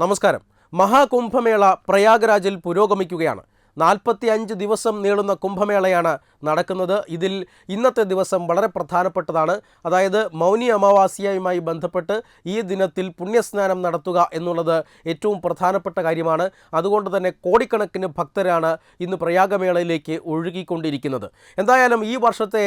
നമസ്കാരം. മഹാകുംഭമേള പ്രയാഗ്രാജിൽ പുരോഗമിക്കുകയാണ്. നാൽപ്പത്തി അഞ്ച് ദിവസം നീളുന്ന കുംഭമേളയാണ് നടക്കുന്നത്. ഇതിൽ ഇന്നത്തെ ദിവസം വളരെ പ്രധാനപ്പെട്ടതാണ്. അതായത് മൗനി അമാവാസിയയുമായി ബന്ധപ്പെട്ട് ഈ ദിനത്തിൽ പുണ്യസ്നാനം നടത്തുക എന്നുള്ളത് ഏറ്റവും പ്രധാനപ്പെട്ട കാര്യമാണ്. അതുകൊണ്ട് തന്നെ കോടിക്കണക്കിന് ഭക്തരാണ് ഇന്ന് പ്രയാഗമേളയിലേക്ക് ഒഴുകിക്കൊണ്ടിരിക്കുന്നത്. എന്തായാലും ഈ വർഷത്തെ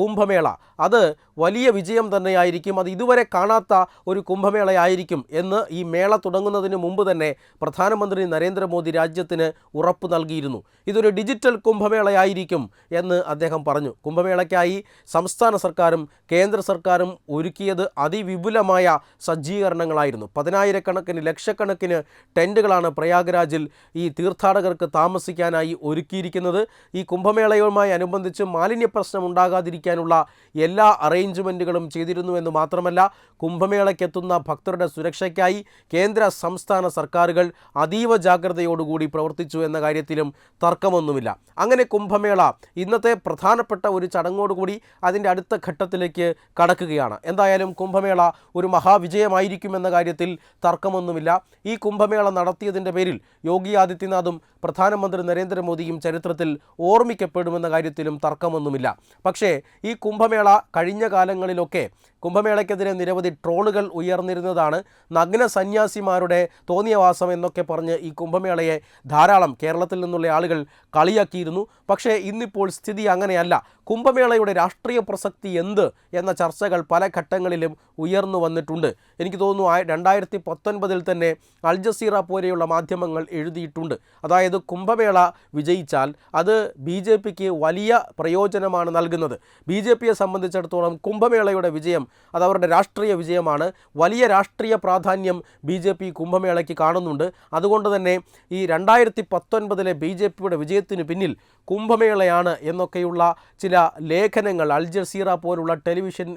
കുംഭമേള അത് വലിയ വിജയം തന്നെയായിരിക്കും. അത് ഇതുവരെ കാണാത്ത ഒരു കുംഭമേളയായിരിക്കും എന്ന് ഈ മേള തുടങ്ങുന്നതിന് മുമ്പ് തന്നെ പ്രധാനമന്ത്രി നരേന്ദ്രമോദി രാജ്യത്തിന് ഉറപ്പ് നൽകിയിരുന്നു. ഇതൊരു ഡിജിറ്റൽ കുംഭമേളയായിരിക്കും എന്ന് അദ്ദേഹം പറഞ്ഞു. കുംഭമേളയ്ക്കായി സംസ്ഥാന സർക്കാരും കേന്ദ്ര സർക്കാരും ഒരുക്കിയത് അതിവിപുലമായ സജ്ജീകരണങ്ങളായിരുന്നു. പതിനായിരക്കണക്കിന് ലക്ഷക്കണക്കിന് ടെന്റുകളാണ് പ്രയാഗ്രാജിൽ ഈ തീർത്ഥാടകർക്ക് താമസിക്കാനായി ഒരുക്കിയിരിക്കുന്നത്. ഈ കുംഭമേളയുമായി അനുബന്ധിച്ച് മാലിന്യ പ്രശ്നം ഉണ്ടാകാതിരിക്കാനുള്ള എല്ലാ അറേഞ്ച്മെന്റുകളും ചെയ്തിരുന്നു എന്ന് മാത്രമല്ല കുംഭമേളയ്ക്കെത്തുന്ന ഭക്തരുടെ സുരക്ഷയ്ക്കായി കേന്ദ്ര സംസ്ഥാന സർക്കാരുകൾ അതീവ ജാഗ്രതയോടുകൂടി പ്രവർത്തിച്ചു എന്ന കാര്യത്തിലും തർക്കമൊന്നുമില്ല. അങ്ങനെ കുംഭമേള ഇന്നത്തെ പ്രധാനപ്പെട്ട ഒരു ചടങ്ങോടുകൂടി അതിന്റെ അടുത്ത ഘട്ടത്തിലേക്ക് കടക്കുകയാണ്. എന്തായാലും കുംഭമേള ഒരു മഹാവിജയമായിരിക്കുമെന്ന കാര്യത്തിൽ തർക്കമൊന്നുമില്ല. ഈ കുംഭമേള നടത്തിയതിന്റെ പേരിൽ യോഗി ആദിത്യനാഥും പ്രധാനമന്ത്രി നരേന്ദ്രമോദിയും ചരിത്രത്തിൽ ഓർമ്മിക്കപ്പെടുമെന്ന കാര്യത്തിലും തർക്കമൊന്നുമില്ല. പക്ഷേ ഈ കുംഭമേള കഴിഞ്ഞ കാലങ്ങളിലൊക്കെ കുംഭമേളയ്ക്കെതിരെ നിരവധി ട്രോളുകൾ ഉയർന്നിരുന്നതാണ്. നഗ്ന സന്യാസിമാരുടെ തോന്നിയവാസം എന്നൊക്കെ പറഞ്ഞ് ഈ കുംഭമേളയെ ധാരാളം കേരളത്തിൽ നിന്നുള്ള ആളുകൾ കളിയാക്കിയിരുന്നു. പക്ഷേ ഇന്നിപ്പോൾ സ്ഥിതി അങ്ങനെയല്ല. കുംഭമേളയുടെ രാഷ്ട്രീയ പ്രസക്തി എന്ത് എന്ന ചർച്ചകൾ പല ഘട്ടങ്ങളിലും ഉയർന്നു വന്നിട്ടുണ്ട്. എനിക്ക് തോന്നുന്നു രണ്ടായിരത്തി പത്തൊൻപതിൽ തന്നെ അൽ ജസീറ പോലെയുള്ള മാധ്യമങ്ങൾ എഴുതിയിട്ടുണ്ട്. അതായത് കുംഭമേള വിജയിച്ചാൽ അത് ബി ജെ പിക്ക് വലിയ പ്രയോജനമാണ് നൽകുന്നത്. ബി ജെ പിയെ സംബന്ധിച്ചിടത്തോളം കുംഭമേളയുടെ വിജയം അത് അവരുടെ രാഷ്ട്രീയ വിജയമാണ്. വലിയ രാഷ്ട്രീയ പ്രാധാന്യം ബി ജെ പി കുംഭമേളയ്ക്ക് കാണുന്നുണ്ട്. അതുകൊണ്ട് തന്നെ ഈ രണ്ടായിരത്തി പത്തൊൻപതിലെ ബി ജെ പിയുടെ വിജയത്തിന് പിന്നിൽ കുംഭമേളയാണ് എന്നൊക്കെയുള്ള ചില ലേഖനങ്ങൾ അൽ ജസീറ പോലുള്ള ടെലിവിഷൻ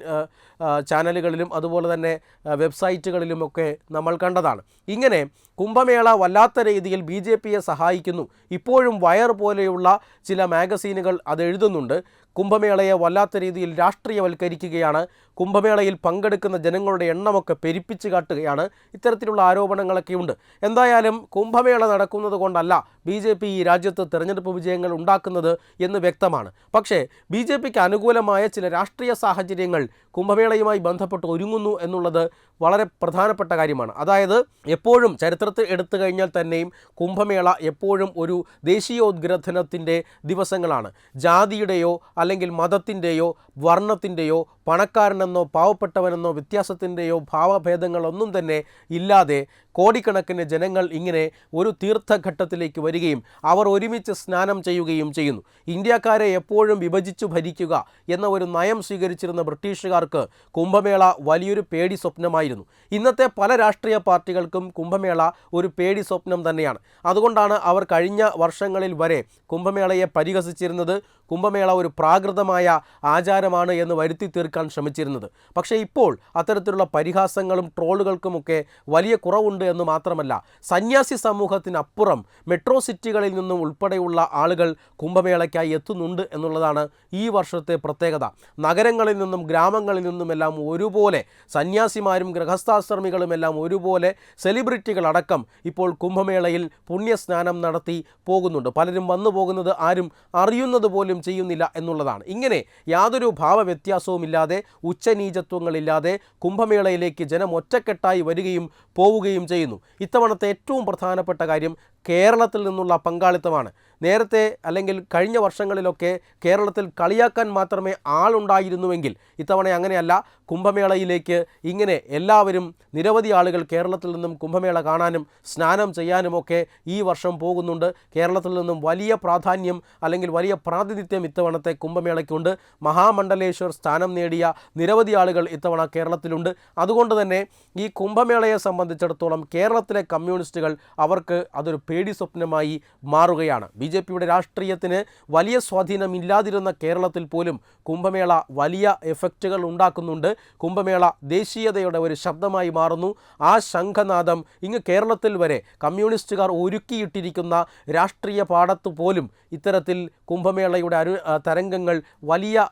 ചാനലുകളിലും അതുപോലെ തന്നെ വെബ്സൈറ്റുകളിലുമൊക്കെ നമ്മൾ കണ്ടതാണ്. ഇങ്ങനെ കുംഭമേള വല്ലാത്ത രീതിയിൽ ബി ജെ പിയെ സഹായിക്കുന്നു. ഇപ്പോഴും വയർ പോലെയുള്ള ചില മാഗസീനുകൾ അത് എഴുതുന്നുണ്ട്. കുംഭമേളയെ വല്ലാത്ത രീതിയിൽ രാഷ്ട്രീയവൽക്കരിക്കുകയാണ്. കുംഭമേളയിൽ പങ്കെടുക്കുന്ന ജനങ്ങളുടെ എണ്ണമൊക്കെ പെരുപ്പിച്ച് കാട്ടുകയാണ്. ഇത്തരത്തിലുള്ള ആരോപണങ്ങളൊക്കെ ഉണ്ട് എന്തായാലും കുംഭമേള നടക്കുന്നത് കൊണ്ടല്ല ബി ജെ പി ഈ രാജ്യത്ത് തെരഞ്ഞെടുപ്പ് വിജയങ്ങൾ ഉണ്ടാക്കുന്നത് എന്ന് വ്യക്തമാണ്. പക്ഷേ ബി ജെ പിക്ക് അനുകൂലമായ ചില രാഷ്ട്രീയ സാഹചര്യങ്ങൾ കുംഭമേളയുമായി ബന്ധപ്പെട്ട് ഒരുങ്ങുന്നു എന്നുള്ളത് വളരെ പ്രധാനപ്പെട്ട കാര്യമാണ്. അതായത് എപ്പോഴും ചരിത്രത്തിൽ എടുത്തു കഴിഞ്ഞാൽ തന്നെയും കുംഭമേള എപ്പോഴും ഒരു ദേശീയോദ്ഗ്രഥനത്തിന്റെ ദിവസങ്ങളാണ്. ജാതിയുടെയോ അല്ലെങ്കിൽ മതത്തിന്റെയോ വർണത്തിന്റെയോ പണക്കാരനെന്നോ പാവപ്പെട്ടവനെന്നോ വ്യത്യാസത്തിന്റെയോ ഭാവഭേദങ്ങളൊന്നും തന്നെ ഇല്ലാതെ കോടിക്കണക്കിന് ജനങ്ങൾ ഇങ്ങനെ ഒരു തീർത്ഥഘട്ടത്തിലേക്ക് വരികയും അവർ ഒരുമിച്ച് സ്നാനം ചെയ്യുകയും ചെയ്യുന്നു. ഇന്ത്യക്കാരെ എപ്പോഴും വിഭജിച്ചു ഭരിക്കുക എന്ന ഒരു നയം സ്വീകരിച്ചിരുന്ന ബ്രിട്ടീഷുകാർക്ക് കുംഭമേള വലിയൊരു പേടി സ്വപ്നമായിരുന്നു. ഇന്നത്തെ പല രാഷ്ട്രീയ പാർട്ടികൾക്കും കുംഭമേള ഒരു പേടി സ്വപ്നം തന്നെയാണ്. അതുകൊണ്ടാണ് അവർ കഴിഞ്ഞ വർഷങ്ങളിൽ വരെ കുംഭമേളയെ പരിഹസിച്ചിരുന്നത്. കുംഭമേള ഒരു പ്രാകൃതമായ ആചാരമാണ് എന്ന് വരുത്തി തീർക്കാൻ ശ്രമിച്ചിരുന്നത്. പക്ഷേ ഇപ്പോൾ അത്തരത്തിലുള്ള പരിഹാസങ്ങളും ട്രോളുകൾക്കുമൊക്കെ വലിയ കുറവുണ്ട് എന്ന് മാത്രമല്ല സന്യാസി സമൂഹത്തിനപ്പുറം മെട്രോ സിറ്റികളിൽ നിന്നും ഉൾപ്പെടെയുള്ള ആളുകൾ കുംഭമേളയ്ക്കായി എത്തുന്നുണ്ട് എന്നുള്ളതാണ് ഈ വർഷത്തെ പ്രത്യേകത. നഗരങ്ങളിൽ നിന്നും ഗ്രാമങ്ങളിൽ നിന്നുമെല്ലാം ഒരുപോലെ സന്യാസിമാരും ഗൃഹസ്ഥാശ്രമികളുമെല്ലാം ഒരുപോലെ സെലിബ്രിറ്റികളടക്കം ഇപ്പോൾ കുംഭമേളയിൽ പുണ്യസ്നാനം നടത്തി പോകുന്നുണ്ട്. പലരും വന്നു പോകുന്നത് ആരും അറിയുന്നത് പോലും ചെയ്യുന്നില്ല എന്നുള്ളതാണ്. ഇങ്ങനെ യാതൊരു ഭാവവ്യത്യാസവുമില്ലാതെ ഉച്ചനീചത്വങ്ങളില്ലാതെ കുംഭമേളയിലേക്ക് ജനം ഒറ്റക്കെട്ടായി വരികയും പോവുകയും ചെയ്യുന്നു. ഇത്തവണത്തെ ഏറ്റവും പ്രധാനപ്പെട്ട കാര്യം കേരളത്തിൽ നിന്നുള്ള പങ്കാളിത്തമാണ്. നേരത്തെ അല്ലെങ്കിൽ കഴിഞ്ഞ വർഷങ്ങളിലൊക്കെ കേരളത്തിൽ കളിയാക്കാൻ മാത്രമേ ആളുണ്ടായിരുന്നുവെങ്കിൽ ഇത്തവണ അങ്ങനെയല്ല. കുംഭമേളയിലേക്ക് ഇങ്ങനെ എല്ലാവരും നിരവധി ആളുകൾ കേരളത്തിൽ നിന്നും കുംഭമേള കാണാനും സ്നാനം ചെയ്യാനുമൊക്കെ ഈ വർഷം പോകുന്നുണ്ട്. കേരളത്തിൽ നിന്നും വലിയ പ്രാധാന്യം അല്ലെങ്കിൽ വലിയ പ്രാതിനിധ്യം ഇത്തവണത്തെ കുംഭമേളയ്ക്കുണ്ട്. മഹാമണ്ഡലേശ്വർ സ്ഥാനം നേടിയ നിരവധി ആളുകൾ ഇത്തവണ കേരളത്തിലുണ്ട്. അതുകൊണ്ട് തന്നെ ഈ കുംഭമേളയെ സംബന്ധിച്ചിടത്തോളം കേരളത്തിലെ കമ്മ്യൂണിസ്റ്റുകൾ അവർക്ക് അതൊരു പേടി സ്വപ്നമായി മാറുകയാണ്. ബി ജെ പിയുടെ രാഷ്ട്രീയത്തിന് വലിയ സ്വാധീനമില്ലാതിരുന്ന കേരളത്തിൽ പോലും കുംഭമേള വലിയ എഫക്റ്റുകൾ ഉണ്ടാക്കുന്നുണ്ട്. കുംഭമേള ദേശീയതയുടെ ഒരു ശബ്ദമായി മാറുന്നു. ആ ശംഖനാദം ഇങ്ങ് കേരളത്തിൽ വരെ കമ്മ്യൂണിസ്റ്റുകാർ ഒരുക്കിയിട്ടിരിക്കുന്ന രാഷ്ട്രീയ പാടത്ത് പോലും ഇത്തരത്തിൽ കുംഭമേളയുടെ അരു തരംഗങ്ങൾ വലിയ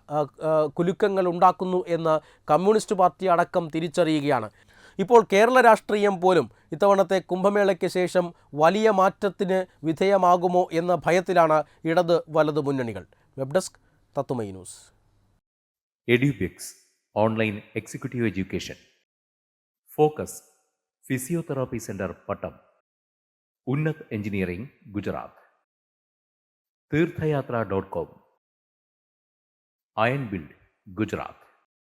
കുലുക്കങ്ങൾ ഉണ്ടാക്കുന്നു എന്ന് കമ്മ്യൂണിസ്റ്റ് പാർട്ടി അടക്കം തിരിച്ചറിയുകയാണ്. ഇപ്പോൾ കേരള രാഷ്ട്രീയം പോലും ഇത്തവണത്തെ കുംഭമേളയ്ക്ക് ശേഷം വലിയ മാറ്റത്തിന് വിധേയമാകുമോ എന്ന ഭയത്തിലാണ് ഇടത് വലത് മുന്നണികൾ. വെബ് ഡെസ്ക് തത്തുമൈ news. Edubix online executive education. Focus physiotherapy centre Pattom. Unnat engineering Gujarat. Tirthayatra dot com. Iron build Gujarat.